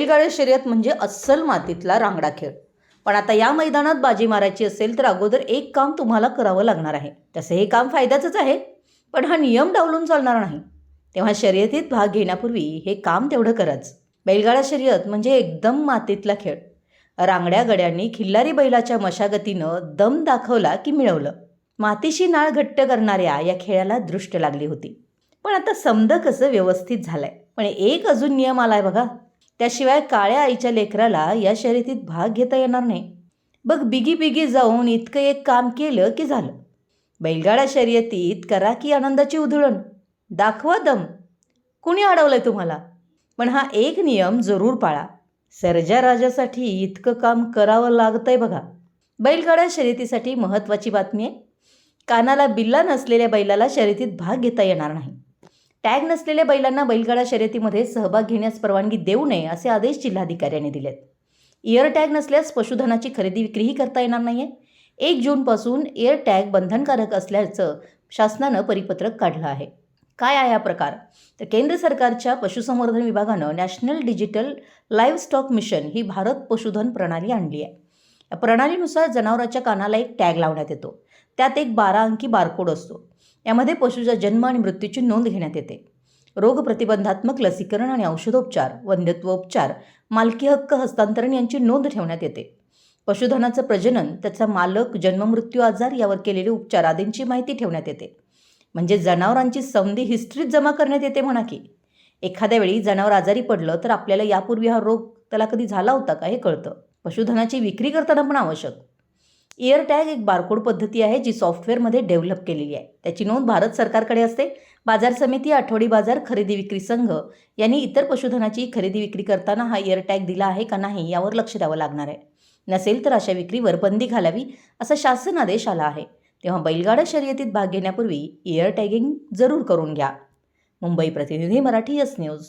बैलगाड्या शर्यत म्हणजे अस्सल मातीतला रांगडा खेळ. पण आता या मैदानात बाजी मारायची असेल तर अगोदर एक काम तुम्हाला करावं लागणार आहे. तसं हे काम फायद्याचंच आहे पण हा नियम डावलून चालणार नाही. तेव्हा शर्यतीत भाग घेण्यापूर्वी हे काम तेवढं कराच. बैलगाडा शर्यत म्हणजे एकदम मातीतला खेळ. रांगड्या गड्यांनी खिल्लारी बैलाच्या मशागतीनं दम दाखवला की मिळवलं. मातीशी नाळ घट्ट करणाऱ्या या खेळाला दृष्ट लागली होती. पण आता समद कसं व्यवस्थित झालंय? पण एक अजून नियम आलाय बघा. त्याशिवाय काळ्या आईच्या लेकराला या शर्यतीत भाग घेता येणार नाही. बघ बिगी बिगी जाऊन इतकं एक काम केलं की झालं. बैलगाडा शर्यतीत करा की आनंदाची उधळण. दाखवा दम. कुणी अडवलंय तुम्हाला? पण हा एक नियम जरूर पाळा. सर्जा राजासाठी इतकं काम करावं लागतंय बघा. बैलगाडा शर्यतीसाठी महत्त्वाची बातमी आहे. कानाला बिल्ला नसलेल्या बैलाला शर्यतीत भाग घेता येणार नाही. टॅग नसलेल्या बैलांना बैलगाडा शर्यतीमध्ये सहभाग घेण्यास परवानगी देऊ नये असे आदेश जिल्हाधिकाऱ्यांनी दिलेत. इयर टॅग नसल्यास पशुधनाची खरेदी विक्रीही करता येणार नाही आहे एक जूनपासून एअर टॅग बंधनकारक असल्याचं शासनानं परिपत्रक काढलं आहे. काय आहे हा प्रकार? तर केंद्र सरकारच्या पशुसंवर्धन विभागानं national digital livestock mission ही भारत पशुधन प्रणाली आणली आहे. या प्रणालीनुसार जनावराच्या कानाला एक टॅग लावण्यात येतो. त्यात एक बारा अंकी बारकोड असतो. यामध्ये पशूचा जन्म आणि मृत्यूची नोंद घेण्यात येते. रोगप्रतिबंधात्मक लसीकरण आणि औषधोपचार वंध्यत्वोपचार मालकी हक्क हस्तांतरण यांची नोंद ठेवण्यात येते. पशुधनाचं प्रजनन त्याचा मालक जन्ममृत्यू आजार यावर केलेले उपचार आदींची माहिती ठेवण्यात येते. म्हणजे जनावरांची संधी हिस्ट्रीत जमा करण्यात येते म्हणा की. एखाद्या वेळी जनावर आजारी पडलं तर आपल्याला यापूर्वी हा रोग त्याला कधी झाला होता का हे कळतं. पशुधनाची विक्री करताना पण आवश्यक. इयरटॅग एक बारकोड पद्धती आहे जी सॉफ्टवेअरमध्ये डेव्हलप केलेली आहे. त्याची नोंद भारत सरकारकडे असते. बाजार समिती आठवडी बाजार खरेदी विक्री संघ यांनी इतर पशुधनाची खरेदी विक्री करताना हा इयरटॅग दिला आहे का नाही यावर लक्ष द्यावं लागणार आहे. नसेल तर अशा विक्रीवर बंदी घालावी असा शासन आदेश आला आहे. तेव्हा बैलगाडा शर्यतीत भाग घेण्यापूर्वी इयर टॅगिंग जरूर करून घ्या. मुंबई प्रतिनिधी मराठी यस न्यूज